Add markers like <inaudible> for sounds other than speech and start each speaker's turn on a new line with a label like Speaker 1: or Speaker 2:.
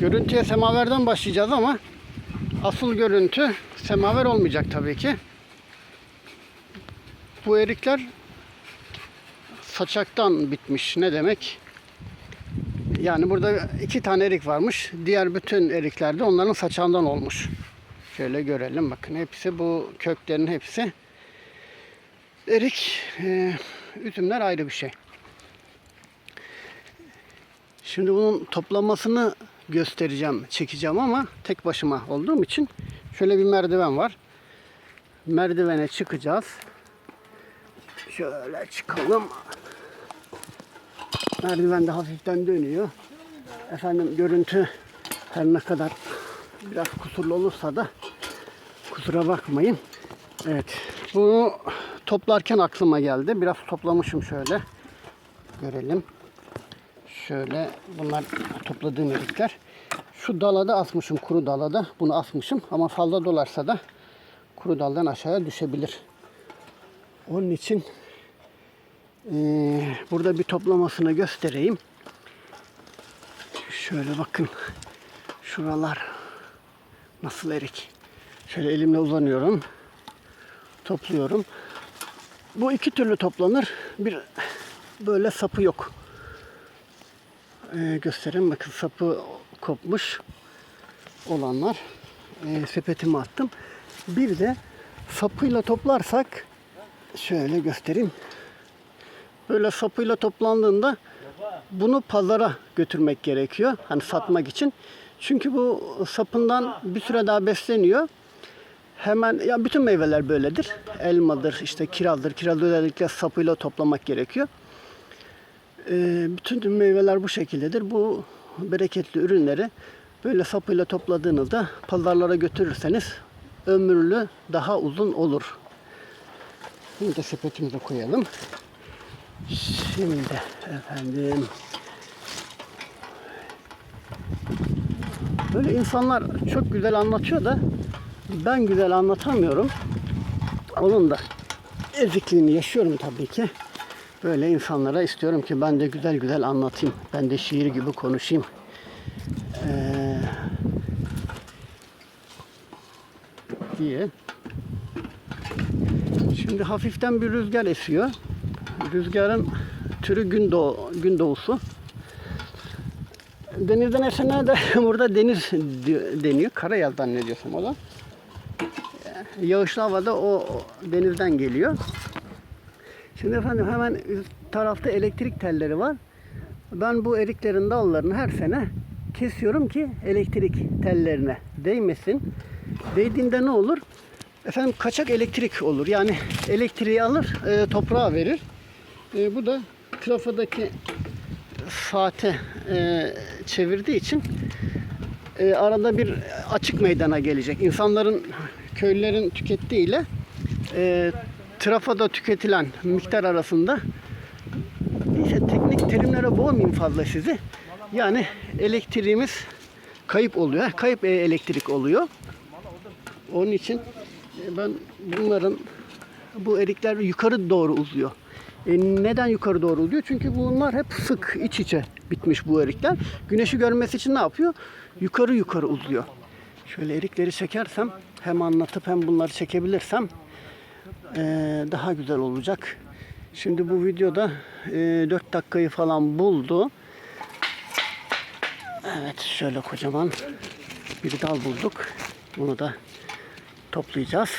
Speaker 1: Görüntüye semaverden başlayacağız ama asıl görüntü semaver olmayacak tabii ki. Bu erikler saçaktan bitmiş. Ne demek? Yani burada iki tane erik varmış. Diğer bütün erikler de onların saçağından olmuş. Şöyle görelim bakın. Hepsi bu köklerin hepsi erik. Ee, üzümler ayrı bir şey. Şimdi bunun toplamasını göstereceğim, çekeceğim ama tek başıma olduğum için şöyle bir merdiven var. Merdivene çıkacağız. Şöyle çıkalım. Merdiven de hafiften dönüyor. Efendim görüntü her ne kadar biraz kusurlu olursa da kusura bakmayın. Evet. Bunu toplarken aklıma geldi. Biraz toplamışım şöyle. Görelim. Şöyle bunlar topladığım erikler. Şu dalada asmışım kuru dalada. Bunu asmışım ama fazla dolarsa da kuru daldan aşağıya düşebilir. Onun için eee, burada bir toplamasını göstereyim. Şöyle bakın. Şuralar nasıl erik. Şöyle elimle uzanıyorum. Topluyorum. Bu iki türlü toplanır. Bir böyle sapı yok. Ee, göstereyim bakın sapı kopmuş olanlar. Ee, sepetime attım. Bir de sapıyla toplarsak şöyle göstereyim. Böyle sapıyla toplandığında bunu pazara götürmek gerekiyor. Hani satmak için. Çünkü bu sapından bir süre daha besleniyor. Hemen ya bütün meyveler böyledir. Elmadır, işte kirazdır. Kirazı özellikle sapıyla toplamak gerekiyor. Ee, bütün meyveler bu şekildedir. Bu bereketli ürünleri böyle sapıyla topladığınızda pazarlara götürürseniz ömürlü daha uzun olur. Bunu da sepetimize koyalım. Şimdi efendim böyle insanlar çok güzel anlatıyor da ben güzel anlatamıyorum. Onun da ezikliğini yaşıyorum tabii ki. Böyle insanlara istiyorum ki ben de güzel güzel anlatayım. Ben de şiir gibi konuşayım. Ee, diye. Şimdi hafiften bir rüzgar esiyor. Rüzgarın türü gün, doğu, gün doğusu. Denizden esene de <laughs> burada deniz deniyor. Karayel zannediyorsam o da. Yağışlı havada o denizden geliyor. Şimdi efendim hemen üst tarafta elektrik telleri var. Ben bu eriklerin dallarını her sene kesiyorum ki elektrik tellerine değmesin. Değdiğinde ne olur? Efendim kaçak elektrik olur. Yani elektriği alır, e, toprağa verir. E, bu da trafodaki saate e, çevirdiği için e, arada bir açık meydana gelecek. İnsanların, köylülerin tükettiğiyle e, trafoda tüketilen miktar arasında işte teknik terimlere boğmayayım fazla sizi. Yani elektriğimiz kayıp oluyor. Kayıp e- elektrik oluyor. Onun için e, ben bunların bu erikler yukarı doğru uzuyor. E, neden yukarı doğru uzuyor? Çünkü bunlar hep sık iç içe bitmiş bu erikler. Güneşi görmesi için ne yapıyor? Yukarı yukarı uzuyor. Şöyle erikleri çekersem hem anlatıp hem bunları çekebilirsem daha güzel olacak. Şimdi bu videoda e, 4 dakikayı falan buldu. Evet şöyle kocaman bir dal bulduk. Bunu da toplayacağız.